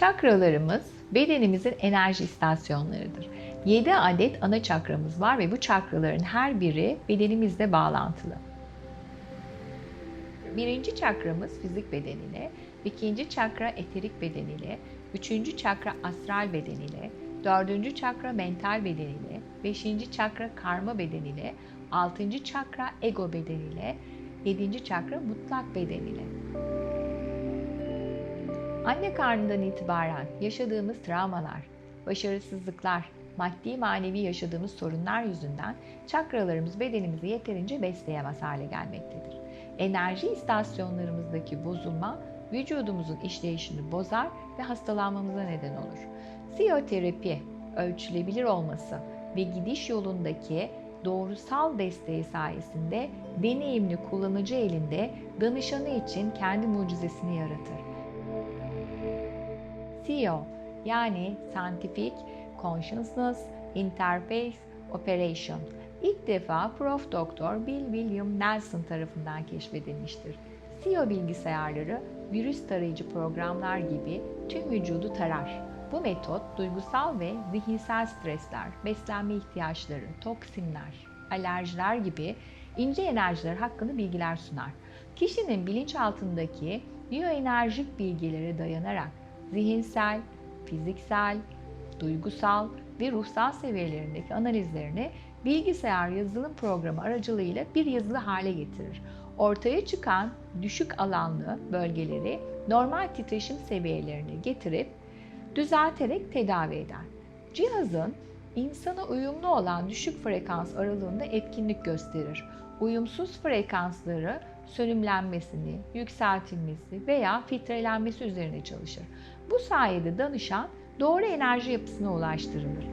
Çakralarımız bedenimizin enerji istasyonlarıdır. 7 adet ana çakramız var ve bu çakraların her biri bedenimizle bağlantılı. Birinci çakramız fizik bedeniyle, ikinci çakra eterik bedeniyle, üçüncü çakra astral bedeniyle, dördüncü çakra mental bedeniyle, beşinci çakra karma bedeniyle, altıncı çakra ego bedeniyle, yedinci çakra mutlak bedeniyle. Anne karnından itibaren yaşadığımız travmalar, başarısızlıklar, maddi manevi yaşadığımız sorunlar yüzünden çakralarımız bedenimizi yeterince besleyemez hale gelmektedir. Enerji istasyonlarımızdaki bozulma vücudumuzun işleyişini bozar ve hastalanmamıza neden olur. Siyoterapi, ölçülebilir olması ve gidiş yolundaki doğrusal desteği sayesinde deneyimli kullanıcı elinde danışanı için kendi mucizesini yaratır. CEO yani Scientific Consciousness Interface Operation ilk defa Prof. Doktor Bill William Nelson tarafından keşfedilmiştir. CEO bilgisayarları virüs tarayıcı programlar gibi tüm vücudu tarar. Bu metot duygusal ve zihinsel stresler, beslenme ihtiyaçları, toksinler, alerjiler gibi ince enerjiler hakkında bilgiler sunar. Kişinin bilinçaltındaki biyoenerjik bilgilere dayanarak zihinsel, fiziksel, duygusal ve ruhsal seviyelerindeki analizlerini bilgisayar yazılım programı aracılığıyla bir yazılı hale getirir. Ortaya çıkan düşük alanlı bölgeleri normal titreşim seviyelerine getirip düzelterek tedavi eder. Cihazın insana uyumlu olan düşük frekans aralığında etkinlik gösterir. Uyumsuz frekansları sönümlenmesini, yükseltilmesi veya filtrelenmesi üzerine çalışır. Bu sayede danışan doğru enerji yapısına ulaştırılır.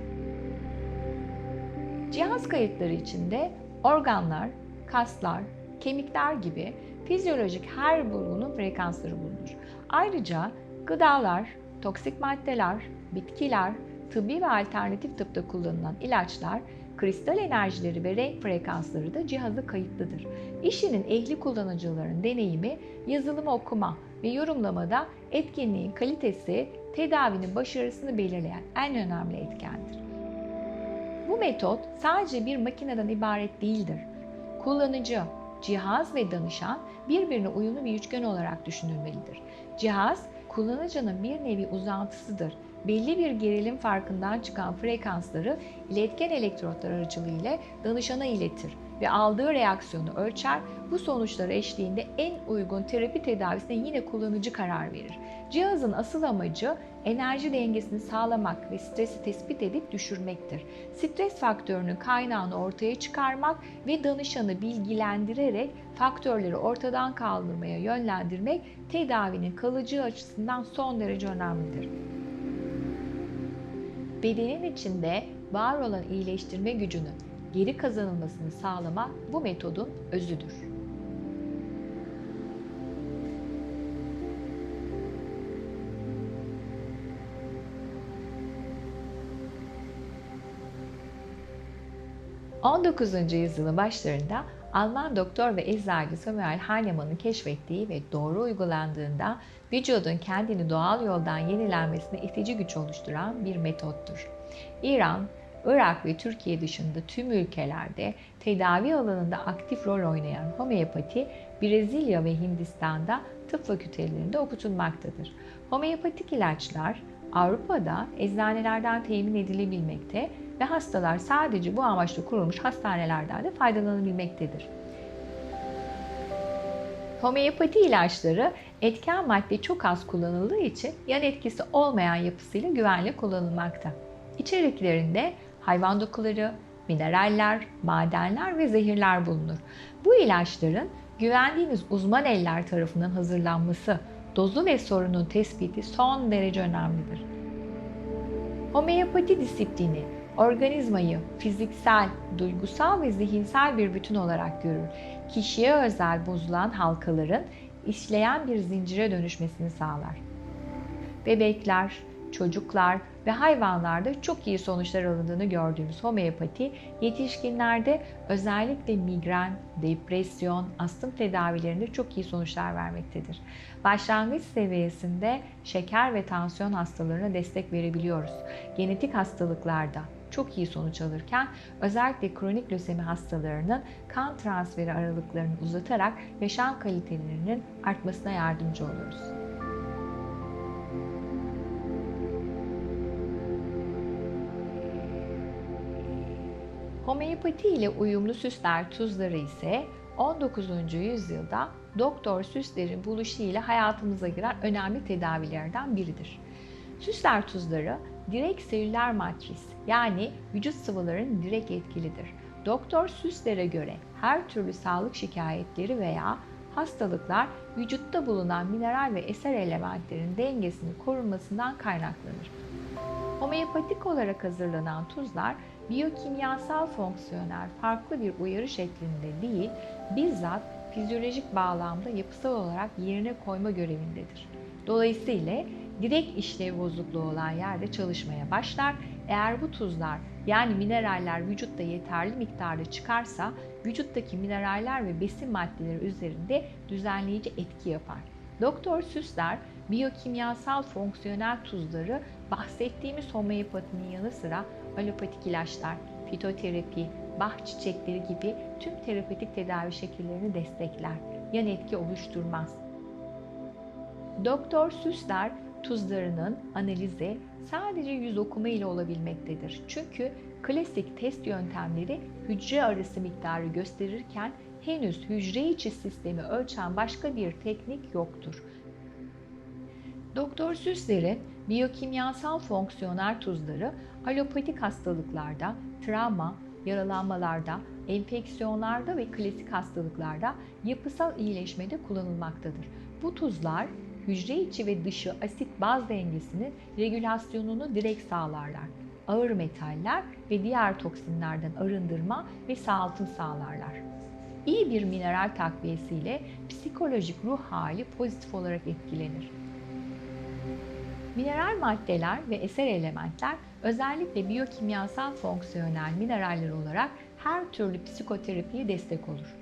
Cihaz kayıtları içinde organlar, kaslar, kemikler gibi fizyolojik her bulgunun frekansları bulunur. Ayrıca gıdalar, toksik maddeler, bitkiler, tıbbi ve alternatif tıpta kullanılan ilaçlar, kristal enerjileri ve renk frekansları da cihazda kayıtlıdır. İşinin ehli kullanıcıların deneyimi, yazılımı okuma ve yorumlamada etkinliğin kalitesi tedavinin başarısını belirleyen en önemli etkendir. Bu metot sadece bir makineden ibaret değildir. Kullanıcı, cihaz ve danışan birbirine uyumlu bir üçgen olarak düşünülmelidir. Cihaz, kullanıcının bir nevi uzantısıdır. Belli bir gerilim farkından çıkan frekansları iletken elektrotlar aracılığıyla danışana iletir ve aldığı reaksiyonu ölçer. Bu sonuçlar eşliğinde en uygun terapi tedavisine yine kullanıcı karar verir. Cihazın asıl amacı enerji dengesini sağlamak ve stresi tespit edip düşürmektir. Stres faktörünün kaynağını ortaya çıkarmak ve danışanı bilgilendirerek faktörleri ortadan kaldırmaya yönlendirmek tedavinin kalıcı açısından son derece önemlidir. Bedenin içinde var olan iyileştirme gücünün geri kazanılmasını sağlama bu metodun özüdür. ...19. yüzyılın başlarında Alman doktor ve eczacı Samuel Hahnemann'ın keşfettiği ve doğru uygulandığında vücudun kendini doğal yoldan yenilenmesine itici güç oluşturan bir metottur. İran, Irak ve Türkiye dışında tüm ülkelerde tedavi alanında aktif rol oynayan homeopati, Brezilya ve Hindistan'da tıp fakültelerinde okutulmaktadır. Homeopatik ilaçlar Avrupa'da eczanelerden temin edilebilmekte ve hastalar sadece bu amaçla kurulmuş hastanelerden de faydalanabilmektedir. Homeopati ilaçları etken madde çok az kullanıldığı için yan etkisi olmayan yapısıyla güvenli kullanılmakta. İçeriklerinde hayvan dokuları, mineraller, madenler ve zehirler bulunur. Bu ilaçların güvendiğiniz uzman eller tarafından hazırlanması, dozu ve sorunun tespiti son derece önemlidir. Homeopati disiplini organizmayı fiziksel, duygusal ve zihinsel bir bütün olarak görür. Kişiye özel bozulan halkaların işleyen bir zincire dönüşmesini sağlar. Bebekler, çocuklar ve hayvanlarda çok iyi sonuçlar alındığını gördüğümüz homeopati, yetişkinlerde özellikle migren, depresyon, astım tedavilerinde çok iyi sonuçlar vermektedir. Başlangıç seviyesinde şeker ve tansiyon hastalarına destek verebiliyoruz. Genetik hastalıklarda çok iyi sonuç alırken özellikle kronik lösemi hastalarının kan transferi aralıklarını uzatarak yaşam kalitelerinin artmasına yardımcı oluyoruz. Homeopati ile uyumlu süsler tuzları ise 19. yüzyılda Doktor Süsler'in buluşuyla hayatımıza giren önemli tedavilerden biridir. Süsler tuzları direkt selüler matris yani vücut sıvıların direkt etkilidir. Doktor Süsler'e göre her türlü sağlık şikayetleri veya hastalıklar vücutta bulunan mineral ve eser elementlerin dengesini korunmasından kaynaklanır. Homeopatik olarak hazırlanan tuzlar biyokimyasal fonksiyonel farklı bir uyarı şeklinde değil, bizzat fizyolojik bağlamda yapısal olarak yerine koyma görevindedir. Dolayısıyla direkt işlev bozukluğu olan yerde çalışmaya başlar. Eğer bu tuzlar yani mineraller vücutta yeterli miktarda çıkarsa vücuttaki mineraller ve besin maddeleri üzerinde düzenleyici etki yapar. Doktor Süsler biyokimyasal fonksiyonel tuzları bahsettiğimiz homeopatinin yanı sıra alopatik ilaçlar, fitoterapi, bah çiçekleri gibi tüm terapetik tedavi şekillerini destekler. Yan etki oluşturmaz. Doktor Süsler tuzlarının analizi sadece yüz okuma ile olabilmektedir. Çünkü klasik test yöntemleri hücre arası miktarı gösterirken henüz hücre içi sistemi ölçen başka bir teknik yoktur. Doktor Süsler'in biyokimyasal fonksiyonel tuzları alopatik hastalıklarda, travma, yaralanmalarda, enfeksiyonlarda ve klasik hastalıklarda yapısal iyileşmede kullanılmaktadır. Bu tuzlar hücre içi ve dışı asit baz dengesinin regülasyonunu direkt sağlarlar. Ağır metaller ve diğer toksinlerden arındırma ve sağaltım sağlarlar. İyi bir mineral takviyesiyle psikolojik ruh hali pozitif olarak etkilenir. Mineral maddeler ve eser elementler özellikle biyokimyasal fonksiyonel mineraller olarak her türlü psikoterapiye destek olur.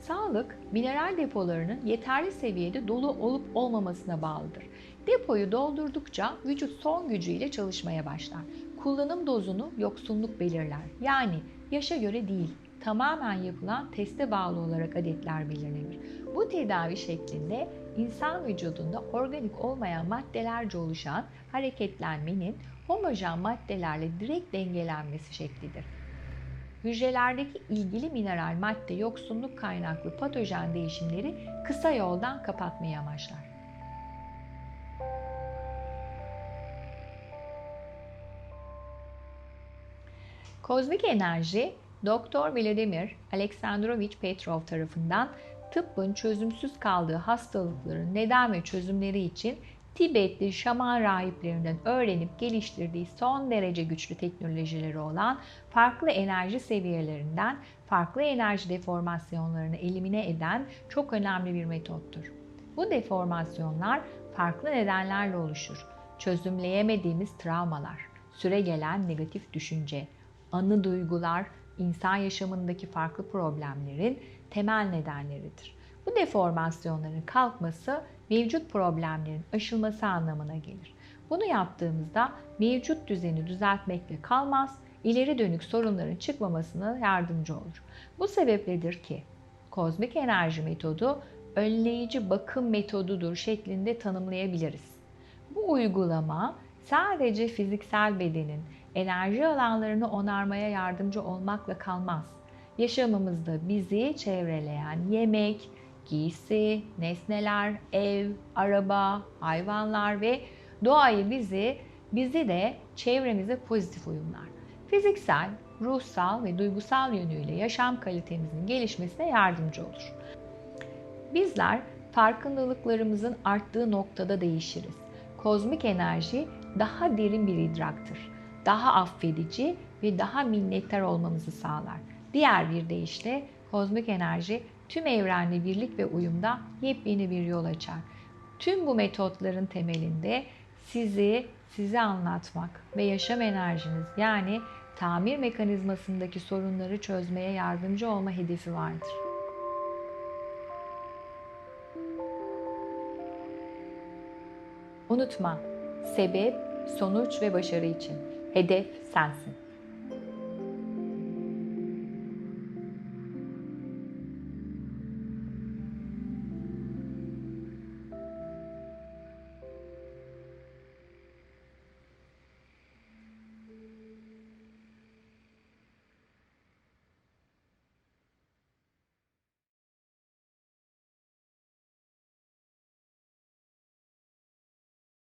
Sağlık, mineral depolarının yeterli seviyede dolu olup olmamasına bağlıdır. Depoyu doldurdukça vücut son gücüyle çalışmaya başlar. Kullanım dozunu yoksunluk belirler. Yani yaşa göre değil, tamamen yapılan teste bağlı olarak adetler belirlenir. Bu tedavi şeklinde insan vücudunda organik olmayan maddelerce oluşan hareketlenmenin homojen maddelerle direkt dengelenmesi şeklidir. Hücrelerdeki ilgili mineral madde yoksunluk kaynaklı patojen değişimleri kısa yoldan kapatmayı amaçlar. Kozmik enerji, Doktor Vladimir Aleksandrovich Petrov tarafından tıbbın çözümsüz kaldığı hastalıkların neden ve çözümleri için Tibetli şaman rahiplerinden öğrenip geliştirdiği son derece güçlü teknolojileri olan farklı enerji seviyelerinden farklı enerji deformasyonlarını elimine eden çok önemli bir metottur. Bu deformasyonlar farklı nedenlerle oluşur. Çözümleyemediğimiz travmalar, süre gelen negatif düşünce, anı duygular, insan yaşamındaki farklı problemlerin temel nedenleridir. Bu deformasyonların kalkması mevcut problemlerin aşılması anlamına gelir. Bunu yaptığımızda mevcut düzeni düzeltmekle kalmaz, ileri dönük sorunların çıkmamasına yardımcı olur. Bu sebepledir ki kozmik enerji metodu önleyici bakım metodudur şeklinde tanımlayabiliriz. Bu uygulama sadece fiziksel bedenin enerji alanlarını onarmaya yardımcı olmakla kalmaz. Yaşamımızda bizi çevreleyen yemek, giysi, nesneler, ev, araba, hayvanlar ve doğayı bizi bizi de çevremize pozitif uyumlar. Fiziksel, ruhsal ve duygusal yönüyle yaşam kalitemizin gelişmesine yardımcı olur. Bizler farkındalıklarımızın arttığı noktada değişiriz. Kozmik enerji daha derin bir idraktır. Daha affedici ve daha minnettar olmamızı sağlar. Diğer bir deyişle kozmik enerji tüm evrenle birlik ve uyumda yepyeni bir yol açar. Tüm bu metotların temelinde sizi size anlatmak ve yaşam enerjiniz yani tamir mekanizmasındaki sorunları çözmeye yardımcı olma hedefi vardır. Unutma, sebep, sonuç ve başarı için hedef sensin.